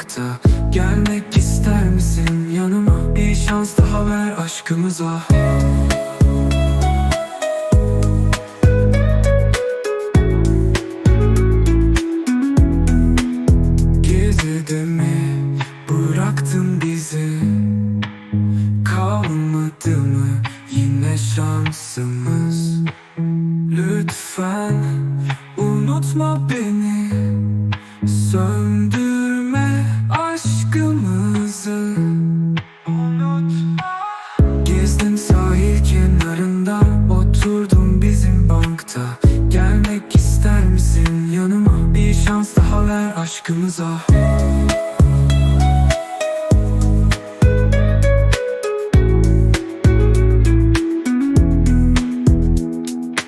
bankta Gelmek ister misin yanıma? Bir şans daha ver aşkımıza. Gezide mi? Bıraktın bizi. Kalmadı mı yine şansımız? Lütfen unutma beni. Aşkımızı Unutma Gezdim sahil kenarında Oturdum bizim bankta. Gelmek ister misin yanıma? Bir şans daha ver aşkımıza